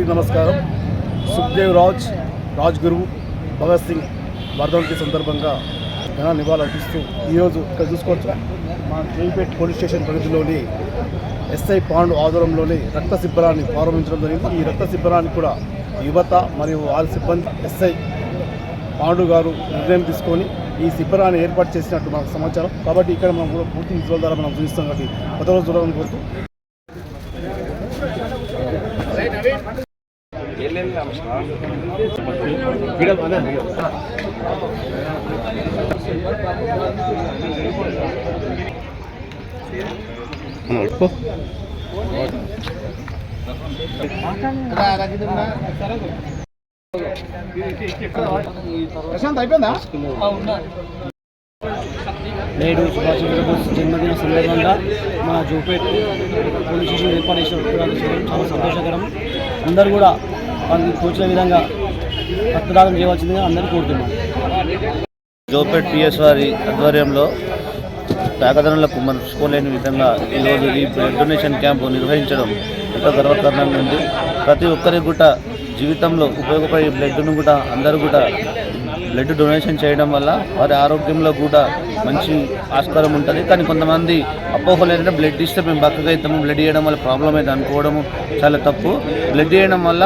అందరికీ నమస్కారం. సుఖ్దేవ్ రాజ్ రాజ్ గురువు భగత్ సింగ్ వర్ధంతి సందర్భంగా ఘన నివాళులర్పిస్తూ ఈరోజు ఇక్కడ చూసుకోవచ్చు. మా కేపేట్ పోలీస్ స్టేషన్ పరిధిలోని ఎస్ఐ పాండు ఆధ్వర్యంలోని రక్త శిబిరాన్ని ప్రారంభించడం జరిగింది. ఈ రక్త శిబిరాన్ని కూడా యువత మరియు వాళ్ళ సిబ్బంది ఎస్ఐ పాండు గారు నిర్ణయం తీసుకొని ఈ శిబిరాన్ని ఏర్పాటు చేసినట్టు మనకు సమాచారం. కాబట్టి ఇక్కడ మనం కూడా పూర్తి విజువల్ ద్వారా మనం చూపిస్తాం కాబట్టి కొత్త రోజు చూడాలని కోరుతూ ప్రశాంత్ అయిపోయిందా నేడు సుభాష్ చంద్రబోస్ జన్మదిన సందర్భంగా మన జూపేట్ పోలీస్ స్టేషన్ ఏర్పాటు చేసిన చాలా సంతోషకరం. అందరూ కూడా వాళ్ళకి తోచిన విధంగా రక్తదానం చేయవలసిందిగా అందరూ కోరుతున్నాం. జోపేట్ పిఎస్ వారి ఆధ్వర్యంలో పేదలకు మనసుకోలేని విధంగా ఈరోజు ఈ డొనేషన్ క్యాంపు నిర్వహించడం ఎంతో గర్వకారణంగా ఉంది ప్రతి ఒక్కరి గుట్ట జీవితంలో ఉపయోగపడే బ్లడ్ను కూడా అందరూ కూడా బ్లడ్ డొనేషన్ చేయడం వల్ల వారి ఆరోగ్యంలో కూడా మంచి ఆస్కారం ఉంటుంది. కానీ కొంతమంది అపోహలు ఏంటంటే బ్లడ్ ఇస్తే మేము బక్కగా అవుతాము బ్లడ్ ఇవ్వడం వల్ల ప్రాబ్లం అయితే అనుకోవడము చాలా తప్పు. బ్లడ్ ఇవ్వడం వల్ల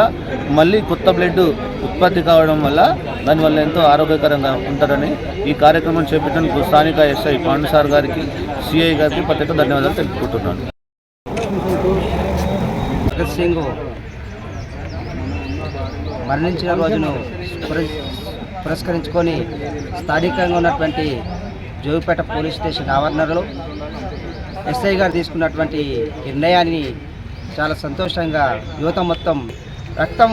మళ్ళీ కొత్త బ్లడ్ ఉత్పత్తి కావడం వల్ల దానివల్ల ఎంతో ఆరోగ్యకరంగా ఉంటారని ఈ కార్యక్రమం చేపట్టడానికి స్థానిక ఎస్ఐ పాండు సార్ గారికి సిఐ గారికి ప్రత్యేక ధన్యవాదాలు తెలుపుకుంటున్నాను. భగత్ సింగ్ మరణించిన రోజును పురస్కరించుకొని స్థానికంగా ఉన్నటువంటి జోగిపేట పోలీస్ స్టేషన్ ఆవరణలో ఎస్ఐ గారు తీసుకున్నటువంటి నిర్ణయాన్ని చాలా సంతోషంగా యువత మొత్తం రక్తం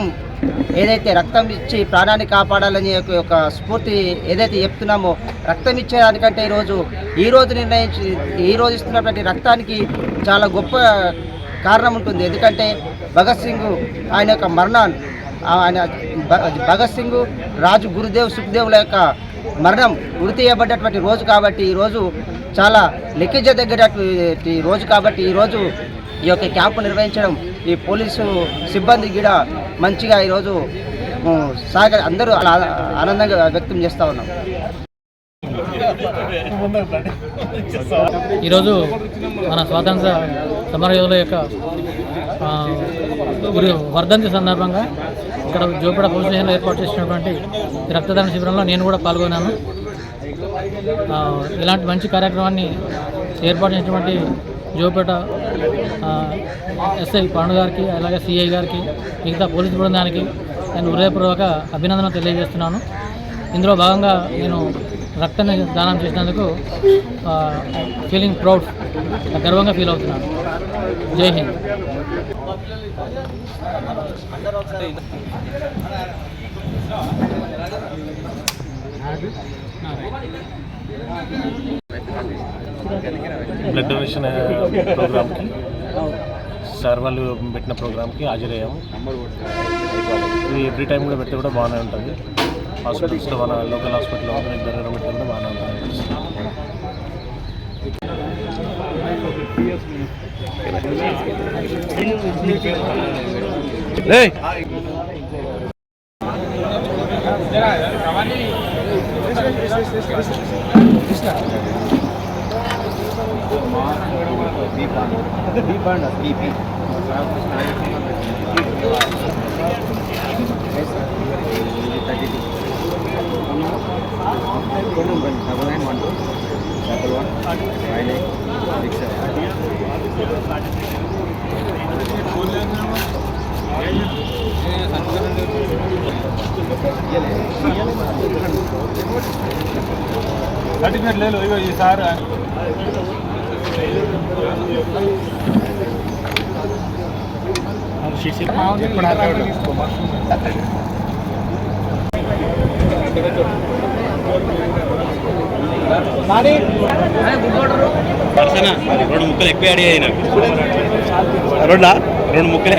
ఏదైతే రక్తం ఇచ్చి ప్రాణాన్ని కాపాడాలని ఒక- స్ఫూర్తి ఏదైతే చెప్తున్నామో రక్తం ఇచ్చేదానికంటే ఈరోజు ఈ రోజు నిర్ణయించి ఈరోజు ఇస్తున్నటువంటి రక్తానికి చాలా గొప్ప కారణం ఉంటుంది. ఎందుకంటే భగత్ సింగ్ ఆయన యొక్క మరణాన్ని ఆయన భగత్ సింగ్ రాజు గురుదేవ్ సుఖదేవుల యొక్క మరణం గుర్తు చేయబడ్డటువంటి రోజు కాబట్టి ఈరోజు చాలా లెక్కించదగ్గటువంటి రోజు కాబట్టి ఈరోజు ఈ యొక్క క్యాంపు నిర్వహించడం ఈ పోలీసు సిబ్బంది కూడా మంచిగా ఈరోజు సాగ అందరూ అలా ఆనందంగా వ్యక్తం చేస్తూ ఉన్నాం. ఈరోజు మన స్వాతంత్ర సమరయోధుల యొక్క గురి వర్ధంతి సందర్భంగా ఇక్కడ జోపేట పోలీస్ స్టేషన్లో ఏర్పాటు చేసినటువంటి రక్తదాన శిబిరంలో నేను కూడా పాల్గొన్నాను. ఇలాంటి మంచి కార్యక్రమాన్ని ఏర్పాటు చేసినటువంటి జోపేట ఎస్ఐ పాండు గారికి అలాగే సిఐ గారికి మిగతా పోలీసు బృందానికి నేను హృదయపూర్వక అభినందన తెలియజేస్తున్నాను. ఇందులో భాగంగా నేను రక్తాన్ని దానం చేసినందుకు ఫీలింగ్ ప్రౌడ్ గర్వంగా ఫీల్ అవుతున్నాను. జై హింద్. బ్లడ్ డొనేషన్ ప్రోగ్రామ్కి సార్ వాళ్ళు పెట్టిన ప్రోగ్రామ్కి హాజరయ్యాము. ఇది ఎవ్రీ టైం కూడా పెడితే కూడా బాగానే ఉంటుంది. హాస్పిటల్స్లో మన లోకల్ హాస్పిటల్లో రెగ్యులర్గా పెడితే కూడా బాగానే ఉంటుంది phone number double nine one two double one five eight six seven. Certificate ले लो इगो ये सारा शीशे पढ़ा రెండు ముక్కలు ఎక్కువ అడిగాయి నాకు. రెండా? రెండు ముక్కలే.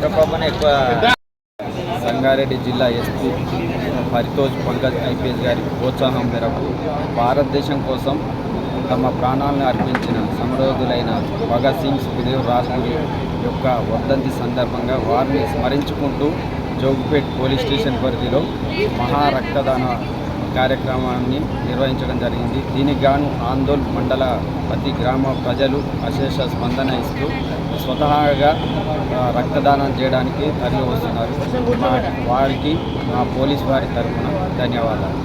చూడు ఎక్కువ సంగారెడ్డి జిల్లా ఎస్పీ పరితోజ్ పంకజ్ ఐపీఎస్ గారి ప్రోత్సాహం మేరకు భారతదేశం కోసం తమ ప్రాణాలను అర్పించిన సమరోధులైన భగత్ సింగ్ సుఖదేవ్ రాజ్గురు యొక్క వర్ధంతి సందర్భంగా వారిని స్మరించుకుంటూ జోగిపేట్ పోలీస్ స్టేషన్ పరిధిలో మహా రక్తదాన కార్యక్రమాన్ని నిర్వహించడం జరిగింది. దీనికి గాను ఆందోళ్ మండల ప్రతి గ్రామ ప్రజలు అశేష స్పందన ఇస్తూ స్వతహాగా రక్తదానం చేయడానికి తరలి వస్తున్నారు వారికి మా పోలీస్ వారి తరఫున ధన్యవాదాలు.